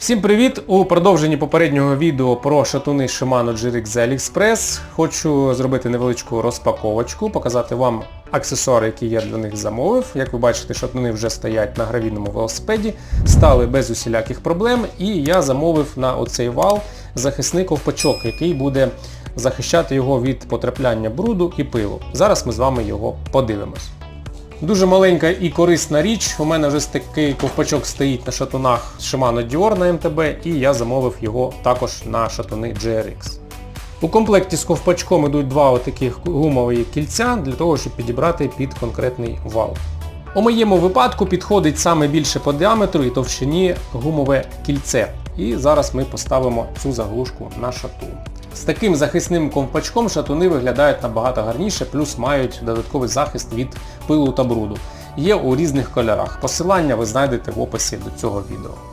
Всім привіт! У продовженні попереднього відео про шатуни Shimano GRX з AliExpress хочу зробити невеличку розпаковочку, показати вам аксесуари, які я для них замовив. Як ви бачите, шатуни вже стоять на гравійному велосипеді, стали без усіляких проблем і я замовив на оцей вал захисний ковпачок, який буде захищати його від потрапляння бруду і пилу. Зараз ми з вами його подивимось. Дуже маленька і корисна річ. У мене вже такий ковпачок стоїть на шатунах Shimano Dior на МТБ і я замовив його також на шатуни GRX. У комплекті з ковпачком йдуть два отаких гумові кільця для того, щоб підібрати під конкретний вал. У моєму випадку підходить саме більше по діаметру і товщині гумове кільце. І зараз ми поставимо цю заглушку на шатун. З таким захисним ковпачком шатуни виглядають набагато гарніше, плюс мають додатковий захист від пилу та бруду. Є у різних кольорах. Посилання ви знайдете в описі до цього відео.